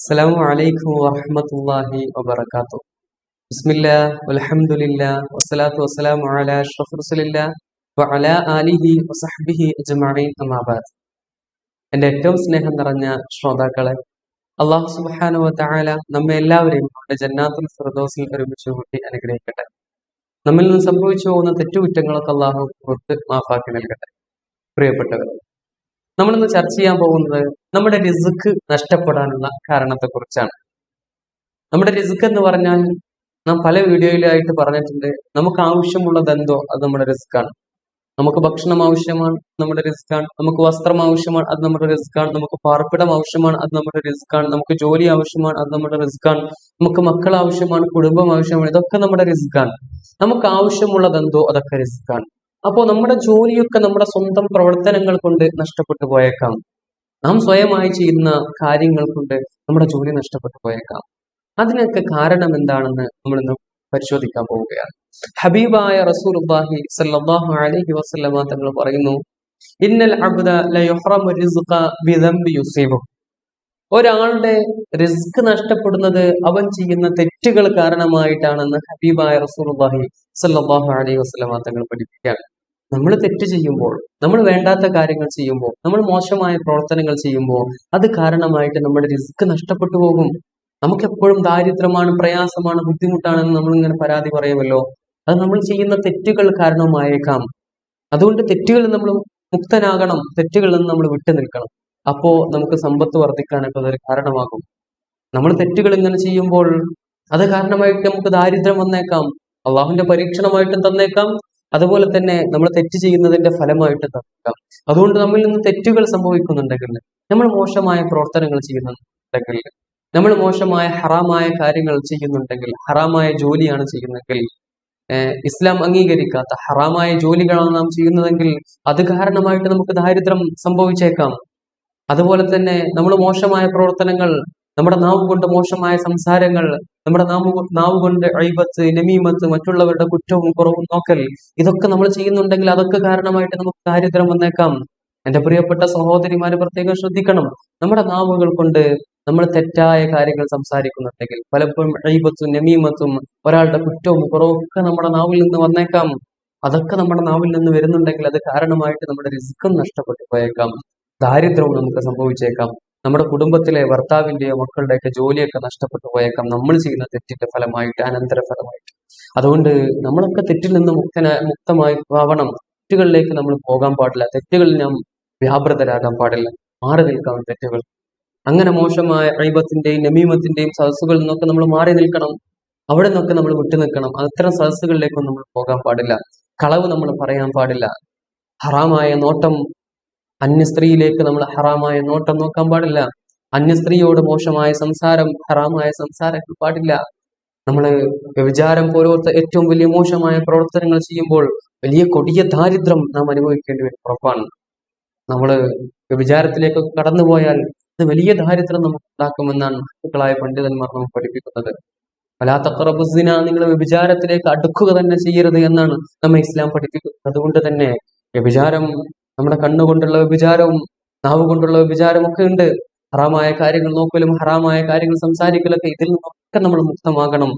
അസ്സലാമു അലൈക്കും വറഹമത്തല്ലാഹി വബർക്കാത്തു ബിസ്മില്ല അലഹമുല്ല വസ്സലാത്തു വസ്സലാമു അലാ അല ഷഫറുസലില്ല വഅല ആലിഹി വസഹ്ബിഹി അജ്മഈൻ അമാബാദ് എന്റെ ഏറ്റവും സ്നേഹം നിറഞ്ഞ ശ്രോതാക്കളെ അള്ളാഹു സുബാനുവ തായാല നമ്മെ എല്ലാവരെയും നമ്മുടെ ജന്നാത്തുൽ ഫിറദോസിൽ ഒരുമിച്ച് കൂട്ടി അനുഗ്രഹിക്കട്ടെ. നമ്മിൽ നിന്ന് സംഭവിച്ചു പോകുന്ന തെറ്റുകുറ്റങ്ങളൊക്കെ അള്ളാഹു പുറത്ത് മാഫാക്കി നൽകട്ടെ. പ്രിയപ്പെട്ടവർ നമ്മളിന്ന് ചർച്ച ചെയ്യാൻ പോകുന്നത് നമ്മുടെ റിസ്ക് നഷ്ടപ്പെടാനുള്ള കാരണത്തെക്കുറിച്ചാണ്. നമ്മുടെ റിസ്ക് എന്ന് പറഞ്ഞാൽ നാം പല വീഡിയോയിലായിട്ട് പറഞ്ഞിട്ടുണ്ട് നമുക്ക് ആവശ്യമുള്ളത് എന്തോ അത് നമ്മുടെ റിസ്ക് ആണ്. നമുക്ക് ഭക്ഷണം ആവശ്യമാണ് നമ്മുടെ റിസ്ക് ആണ്. നമുക്ക് വസ്ത്രം ആവശ്യമാണ് അത് നമ്മുടെ റിസ്ക് ആണ്. നമുക്ക് പാർപ്പിടം ആവശ്യമാണ് അത് നമ്മുടെ റിസ്ക് ആണ്. നമുക്ക് ജോലി ആവശ്യമാണ് അത് നമ്മുടെ റിസ്ക് ആണ്. നമുക്ക് മക്കൾ ആവശ്യമാണ് കുടുംബം ആവശ്യമാണ് ഇതൊക്കെ നമ്മുടെ റിസ്ക് ആണ്. നമുക്ക് ആവശ്യമുള്ളത് എന്തോ അതൊക്കെ റിസ്ക് ആണ്. അപ്പോൾ നമ്മുടെ ജോലിയൊക്കെ നമ്മുടെ സ്വന്തം പ്രവർത്തനങ്ങൾ കൊണ്ട് നഷ്ടപ്പെട്ടു പോയേക്കാം. നാം സ്വയമായി ചെയ്യുന്ന കാര്യങ്ങൾ കൊണ്ട് നമ്മുടെ ജോലി നഷ്ടപ്പെട്ടു പോയേക്കാം. അതിനൊക്കെ കാരണം എന്താണെന്ന് നമ്മൾ ഇന്ന് പരിശോധിക്കാൻ പോവുകയാണ്. ഹബീബായ റസൂലുള്ളാഹി സല്ലാഹു അലൈഹി വസ്ലമ തങ്ങൾ പറയുന്നു ഇന്നൽ അബ്ദ ലയുഹ്റമു റിസ്ഖ ബിദംബി യുസീബു ഒരാളുടെ റിസ്ക് നഷ്ടപ്പെടുന്നത് അവൻ ചെയ്യുന്ന തെറ്റുകൾ കാരണമായിട്ടാണെന്ന് ഹബീബായ റസൂർബാഹി സല്ലാഹു അലൈഹി വസല്ലമ തങ്ങൾ പഠിപ്പിക്കുകയാണ്. നമ്മൾ തെറ്റ് ചെയ്യുമ്പോൾ നമ്മൾ വേണ്ടാത്ത കാര്യങ്ങൾ ചെയ്യുമ്പോൾ നമ്മൾ മോശമായ പ്രവർത്തനങ്ങൾ ചെയ്യുമ്പോൾ അത് കാരണമായിട്ട് നമ്മുടെ റിസ്ക് നഷ്ടപ്പെട്ടു പോകും. നമുക്ക് എപ്പോഴും ദാരിദ്ര്യമാണ് പ്രയാസമാണ് ബുദ്ധിമുട്ടാണെന്ന് നമ്മൾ ഇങ്ങനെ പരാതി പറയുമല്ലോ. അത് നമ്മൾ ചെയ്യുന്ന തെറ്റുകൾ കാരണമായേക്കാം. അതുകൊണ്ട് തെറ്റുകളിൽ നമ്മൾ മുക്തനാകണം തെറ്റുകളിൽ നിന്ന് നമ്മൾ വിട്ടു നിൽക്കണം അപ്പോ നമുക്ക് സമ്പത്ത് വർദ്ധിക്കാനൊക്കെ അതൊരു കാരണമാകും. നമ്മൾ തെറ്റുകൾ ഇങ്ങനെ ചെയ്യുമ്പോൾ അത് കാരണമായിട്ട് നമുക്ക് ദാരിദ്ര്യം വന്നേക്കാം. അള്ളാഹുവിന്റെ പരീക്ഷണമായിട്ടും തന്നേക്കാം. അതുപോലെ തന്നെ നമ്മൾ തെറ്റ് ചെയ്യുന്നതിന്റെ ഫലമായിട്ട് തന്നേക്കാം. അതുകൊണ്ട് നമ്മിൽ നിന്ന് തെറ്റുകൾ സംഭവിക്കുന്നുണ്ടെങ്കിൽ നമ്മൾ മോശമായ പ്രവർത്തനങ്ങൾ ചെയ്യുന്നുണ്ടെങ്കിൽ നമ്മൾ മോശമായ ഹറാമായ കാര്യങ്ങൾ ചെയ്യുന്നുണ്ടെങ്കിൽ ഹറാമായ ജോലിയാണ് ചെയ്യുന്നതെങ്കിൽ ഇസ്ലാം അംഗീകരിക്കാത്ത ഹറാമായ ജോലികളാണ് നാം ചെയ്യുന്നതെങ്കിൽ അത് കാരണമായിട്ട് നമുക്ക് ദാരിദ്ര്യം സംഭവിച്ചേക്കാം. അതുപോലെ തന്നെ നമ്മൾ മോശമായ പ്രവർത്തനങ്ങൾ നമ്മുടെ നാവ് കൊണ്ട് മോശമായ സംസാരങ്ങൾ നമ്മുടെ നാവ് നാവ് കൊണ്ട് അഴിബത്ത് നമീമത്ത് മറ്റുള്ളവരുടെ കുറ്റവും കുറവും നോക്കൽ ഇതൊക്കെ നമ്മൾ ചെയ്യുന്നുണ്ടെങ്കിൽ അതൊക്കെ കാരണമായിട്ട് നമുക്ക് ദാരിദ്ര്യം വന്നേക്കാം. എന്റെ പ്രിയപ്പെട്ട സഹോദരിമാരെ പ്രത്യേകം ശ്രദ്ധിക്കണം. നമ്മുടെ നാവുകൾ കൊണ്ട് നമ്മൾ തെറ്റായ കാര്യങ്ങൾ സംസാരിക്കുന്നുണ്ടെങ്കിൽ പലപ്പോഴും അഴിബത്തും നമീമത്തും ഒരാളുടെ കുറ്റവും കുറവും ഒക്കെ നമ്മുടെ നാവിൽ നിന്ന് വന്നേക്കാം. അതൊക്കെ നമ്മുടെ നാവിൽ നിന്ന് വരുന്നുണ്ടെങ്കിൽ അത് കാരണമായിട്ട് നമ്മുടെ റിസ്ക്കും നഷ്ടപ്പെട്ടു പോയേക്കാം. ദാരിദ്ര്യവും നമുക്ക് സംഭവിച്ചേക്കാം. നമ്മുടെ കുടുംബത്തിലെ ഭർത്താവിന്റെയോ മക്കളുടെയൊക്കെ ജോലിയൊക്കെ നഷ്ടപ്പെട്ടു പോയേക്കാം. നമ്മൾ ചെയ്യുന്ന തെറ്റിന്റെ ഫലമായിട്ട് അനന്തര ഫലമായിട്ട് അതുകൊണ്ട് നമ്മളൊക്കെ തെറ്റിൽ നിന്ന് മുക്തന മുക്തമായി ആവണം. തെറ്റുകളിലേക്ക് നമ്മൾ പോകാൻ പാടില്ല. തെറ്റുകളിൽ നാം വ്യാപൃതരാകാൻ പാടില്ല. മാറി നിൽക്കണം തെറ്റുകൾ. അങ്ങനെ മോശമായ അഴിബത്തിന്റെയും നമീമത്തിന്റെയും സദസ്സുകളിൽ നിന്നൊക്കെ നമ്മൾ മാറി നിൽക്കണം. അവിടെ നിന്നൊക്കെ നമ്മൾ വിട്ടു നിൽക്കണം. അത്തരം സദസ്സുകളിലേക്കൊന്നും നമ്മൾ പോകാൻ പാടില്ല. കളവ് നമ്മൾ പറയാൻ പാടില്ല. ഹറാമായ നോട്ടം അന്യ സ്ത്രീയിലേക്ക് നമ്മൾ ഹറാമായ നോട്ടം നോക്കാൻ പാടില്ല. അന്യ സ്ത്രീയോട് മോശമായ സംസാരം ഹറാമായ സംസാരം പാടില്ല. നമ്മൾ വ്യഭിചാരം പോലത്തെ ഏറ്റവും വലിയ മോശമായ പ്രവർത്തനങ്ങൾ ചെയ്യുമ്പോൾ വലിയ കൊടിയ ദാരിദ്ര്യം നാം അനുഭവിക്കേണ്ടി വരും ഉറപ്പാണ്. നമ്മൾ വ്യഭിചാരത്തിലേക്ക് കടന്നുപോയാൽ അത് വലിയ ദാരിദ്ര്യം നമുക്ക് ഉണ്ടാക്കുമെന്നാണ് മഹത്തുക്കളായ പണ്ഡിതന്മാർ നമുക്ക് പഠിപ്പിക്കുന്നത്. വലാത്തക്കറബുസിന നിങ്ങൾ വ്യഭിചാരത്തിലേക്ക് അടുക്കുക തന്നെ ചെയ്യരുത് എന്നാണ് നമ്മെ ഇസ്ലാം പഠിപ്പിക്കുന്നത്. അതുകൊണ്ട് തന്നെ വ്യഭിചാരം നമ്മുടെ കണ്ണുകൊണ്ടുള്ള വിചാരവും നാവ് കൊണ്ടുള്ള വിചാരമൊക്കെ ഉണ്ട്. ഹറാമായ കാര്യങ്ങൾ നോക്കലും ഹറാമായ കാര്യങ്ങൾ സംസാരിക്കലൊക്കെ ഇതിൽ നിന്നൊക്കെ നമ്മൾ മുക്തമാകണം.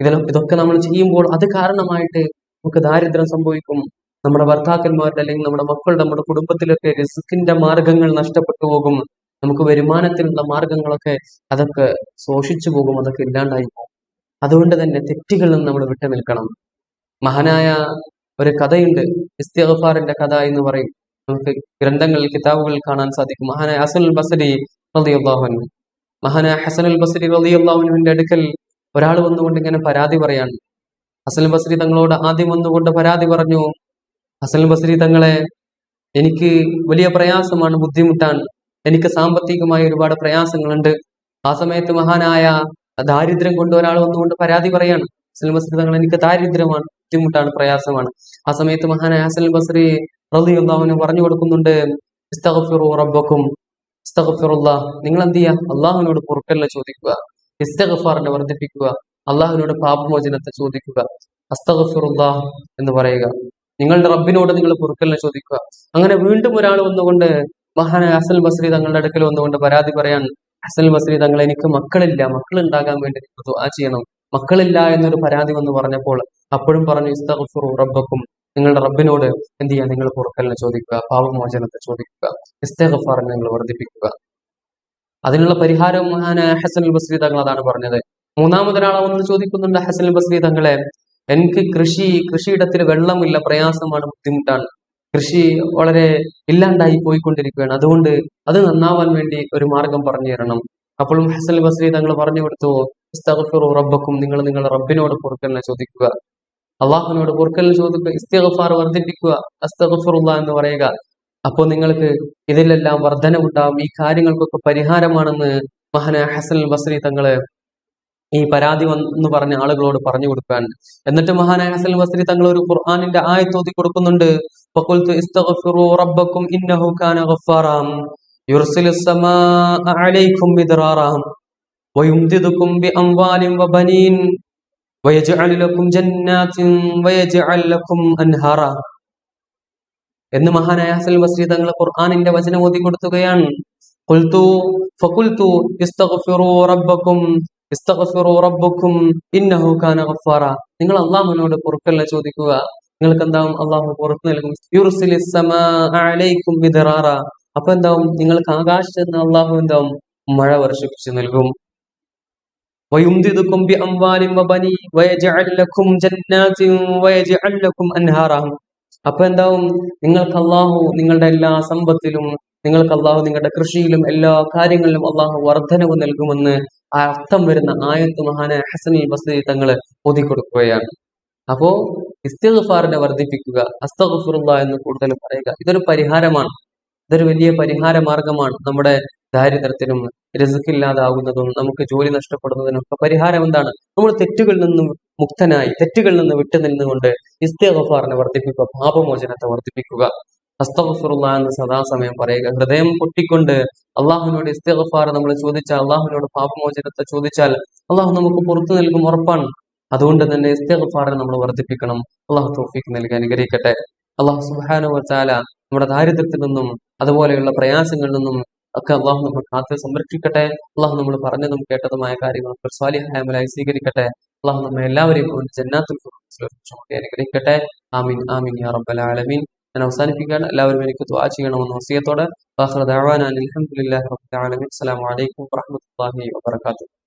ഇതിൽ ഇതൊക്കെ നമ്മൾ ചെയ്യുമ്പോൾ അത് കാരണമായിട്ട് നമുക്ക് ദാരിദ്ര്യം സംഭവിക്കും. നമ്മുടെ ഭർത്താക്കന്മാരുടെ അല്ലെങ്കിൽ നമ്മുടെ മക്കളുടെ നമ്മുടെ കുടുംബത്തിലൊക്കെ റിസ്കിന്റെ മാർഗങ്ങൾ നഷ്ടപ്പെട്ടു പോകും. നമുക്ക് വരുമാനത്തിനുള്ള മാർഗങ്ങളൊക്കെ അതൊക്കെ ശോഷിച്ചു പോകും അതൊക്കെ ഇല്ലാണ്ടായി പോകും. അതുകൊണ്ട് തന്നെ തെറ്റുകളിൽ നിന്ന് നമ്മൾ വിട്ടു നിൽക്കണം മഹാനായ ഒരു കഥയുണ്ട് ഇസ്തിഗ്ഫാറിന്റെ കഥ എന്ന് പറയും. നമുക്ക് ഗ്രന്ഥങ്ങളിൽ കിതാബുകളിൽ കാണാൻ സാധിക്കും. മഹാനായ അസൽ ബസരി റളിയല്ലാഹു മഹാനായ മഹാനായ അൽ ബസരി റളിയല്ലാഹു അൻഹുവിന്റെ അടുക്കൽ ഒരാൾ വന്നുകൊണ്ട് ഇങ്ങനെ പരാതി പറയാണ്. ഹസൻ ബസരി തങ്ങളോട് ആദ്യം വന്നുകൊണ്ട് പരാതി പറഞ്ഞു ഹസൻ ബസരി തങ്ങളെ എനിക്ക് വലിയ പ്രയാസമാണ് ബുദ്ധിമുട്ടാണ്. എനിക്ക് സാമ്പത്തികമായി ഒരുപാട് പ്രയാസങ്ങളുണ്ട്. ആ സമയത്ത് മഹാനായ ദാരിദ്ര്യം കൊണ്ട് ഒരാൾ വന്നുകൊണ്ട് പരാതി പറയാണ്. ഹസൻ ബസരി തങ്ങൾ എനിക്ക് ദാരിദ്ര്യമാണ് ബുദ്ധിമുട്ടാണ് പ്രയാസമാണ്. ആ സമയത്ത് മഹാനായ ഹസൻ ബസരി റളിയല്ലാഹുവിന് പറഞ്ഞു കൊടുക്കുന്നുണ്ട്. ഇസ്തഗ്ഫിറു റബ്ബക്കും ഇസ്തഗ്ഫിറുല്ലാ. നിങ്ങൾ എന്ത് ചെയ്യുക അള്ളാഹുവിനോട് പൊറുക്കല്ല ചോദിക്കുക. ഇസ്തഗ്ഫാറിനെ വർദ്ധിപ്പിക്കുക. അള്ളാഹുവിനോട് പാപമോചനത്തെ ചോദിക്കുക. അസ്തഗ്ഫിറുല്ലാഹ് എന്ന് പറയുക. നിങ്ങളുടെ റബ്ബിനോട് നിങ്ങൾ പൊറുക്കല്ല ചോദിക്കുക. അങ്ങനെ വീണ്ടും ഒരാൾ വന്നുകൊണ്ട് മഹാന ഹസൻ ബസ്രി തങ്ങളുടെ അടുക്കൽ വന്നുകൊണ്ട് പരാതി പറയാൻ ഹസൻ ബസ്രി തങ്ങൾ എനിക്ക് മക്കളില്ല മക്കൾ ഉണ്ടാകാൻ വേണ്ടി നിങ്ങൾ ദുആ ചെയ്യണം. മക്കളില്ല എന്നൊരു പരാതി വന്ന് പറഞ്ഞപ്പോൾ അപ്പോഴും പറഞ്ഞു ഇസ്തഗ്ഫിറു റബ്ബക്കും നിങ്ങളുടെ റബ്ബിനോട് എന്ത് ചെയ്യുക നിങ്ങൾ പുറക്കലിനെ ചോദിക്കുക പാപമോചനത്തെ ചോദിക്കുക ഇസ്തഗഫാറിനെ നിങ്ങൾ വർദ്ധിപ്പിക്കുക. അതിനുള്ള പരിഹാരം ഹസൻ ബസ്രി തങ്ങൾ അതാണ് പറഞ്ഞത്. മൂന്നാമതൊരാളാവുന്നത് ചോദിക്കുന്നുണ്ട് ഹസൻ ബസ്രി തങ്ങളെ എനിക്ക് കൃഷി കൃഷിയിടത്തിൽ വെള്ളമില്ല പ്രയാസമാണ് ബുദ്ധിമുട്ടാണ്. കൃഷി വളരെ ഇല്ലാണ്ടായി പോയിക്കൊണ്ടിരിക്കുകയാണ്. അതുകൊണ്ട് അത് നന്നാവാൻ വേണ്ടി ഒരു മാർഗം പറഞ്ഞു തരണം. അപ്പോഴും ഹസൻ ബസ്രി തങ്ങൾ പറഞ്ഞു കൊടുത്തു റബ്ബക്കും നിങ്ങൾ നിങ്ങളുടെ റബ്ബിനോട് പൊറുക്കലിനെ ചോദിക്കുക. അള്ളാഹുവിനോട് കുർക്കൽ ചോദിക്കുക ഇസ്തിഗ്ഫാർ വർദ്ധിപ്പിക്കുക അസ്തഗ്ഫിറുല്ലാ എന്ന് പറയുക. അപ്പോൾ നിങ്ങൾക്ക് ഇതിലെല്ലാം വർധനമുണ്ടാവും ഈ കാര്യങ്ങൾക്കൊക്കെ പരിഹാരമാണെന്ന് മഹന ഹസൻ ബസ്രി തങ്ങൾ ഈ പരാതി വന്ന് പറഞ്ഞ ആളുകളോട് പറഞ്ഞു കൊടുക്കാൻ. എന്നിട്ട് മഹാനായ ഹസൻ ബസ്രി തങ്ങൾ ഒരു ഖുർആാനിന്റെ ആയത്തോതി കൊടുക്കുന്നുണ്ട്. ലക്കും ലക്കും എന്ന് മഹാനായ ഹസൽ ബസ്രി തങ്ങൾ ഖുർആനിന്റെ വചനം ഓതി കൊടുത്തുകയാണ്. ഇന്നഹു കാന നിങ്ങൾ അള്ളാഹുവിനോട് പുറക്കല്ല ചോദിക്കുക. നിങ്ങൾക്ക് എന്താവും അള്ളാഹു പുറത്തു നൽകും. അപ്പൊ എന്താവും നിങ്ങൾക്ക് ആകാശം എന്ന് അള്ളാഹു എന്താവും? മഴ വർഷിപ്പിച്ചു നൽകും. ويمددكم بأموال وبنين ويجعل لكم جنات ويجعل لكم أنهارا അപ്പൊ എന്താവും നിങ്ങൾക്ക് അള്ളാഹു നിങ്ങളുടെ എല്ലാ സമ്പത്തിലും നിങ്ങൾക്ക് അള്ളാഹു നിങ്ങളുടെ കൃഷിയിലും എല്ലാ കാര്യങ്ങളിലും അള്ളാഹു വർധനവ് നൽകുമെന്ന് ആ അർത്ഥം വരുന്ന ആയത്ത് മഹാന ഹസനി ബസ്രി തങ്ങൾ ഓതിക്കൊടുക്കുകയാണ് അപ്പോ ഇസ്തിഗ്ഫാറിനെ വർദ്ധിപ്പിക്കുക അസ്തഗ്ഫിറുല്ലാ എന്ന് കൂടുതൽ പറയുക ഇതൊരു പരിഹാരമാണ് ഇതൊരു വലിയ പരിഹാര മാർഗമാണ് നമ്മുടെ ദാരിദ്ര്യത്തിനും രസക്കില്ലാതാകുന്നതും നമുക്ക് ജോലി നഷ്ടപ്പെടുന്നതിനും ഒക്കെ പരിഹാരം എന്താണ്? നമ്മൾ തെറ്റുകളിൽ നിന്നും മുക്തനായി തെറ്റുകളിൽ നിന്ന് വിട്ടു നിന്നുകൊണ്ട് ഇസ്തിഗ്ഫാറിനെ വർദ്ധിപ്പിക്കുക പാപമോചനത്തെ വർദ്ധിപ്പിക്കുക. അസ്തഗ്ഫിറുല്ല എന്ന് സദാസമയം പറയുക. ഹൃദയം പൊട്ടിക്കൊണ്ട് അള്ളാഹുവിനോട് ഇസ്തിഗ്ഫാർ നമ്മൾ ചോദിച്ചാൽ അള്ളാഹുവിനോട് പാപമോചനത്തെ ചോദിച്ചാൽ അള്ളാഹു നമുക്ക് പുറത്തു നൽകും ഉറപ്പാണ്. അതുകൊണ്ട് തന്നെ ഇസ്തിഗ്ഫാറിനെ നമ്മൾ വർദ്ധിപ്പിക്കണം. അള്ളാഹു തോഫിക്ക് നൽകി അനുഗ്രഹിക്കട്ടെ. അള്ളാഹു സുബ്ഹാനഹു വതആല നമ്മുടെ ദാരിദ്ര്യത്തിൽ നിന്നും അതുപോലെയുള്ള പ്രയാസങ്ങളിൽ നിന്നും ഒക്കെ അള്ളാഹു നമ്മൾ കാത്ത് സംരക്ഷിക്കട്ടെ. അള്ളാഹു നമ്മൾ പറഞ്ഞതും കേട്ടതുമായ കാര്യങ്ങൾ സ്വാലിഹായമലായി സ്വീകരിക്കട്ടെ. അള്ളാഹു നമ്മെ എല്ലാവരെയും അവന്റെ ജന്നാത്തുൽ അനുഗ്രഹിക്കട്ടെ. ആമീൻ ആമീൻ യാ റബ്ബൽ ആലമീൻ. ഞാൻ അവസാനിപ്പിക്കാൻ എല്ലാവരും എനിക്ക് ദ്വാ ചെയ്യണമെന്ന് വസിയത്തോടെ. അലഹമുല്ലാ റബ്ബിൽ ആലമീൻ. അസ്സലാമു അലൈക്കും വബറകാതുഹു.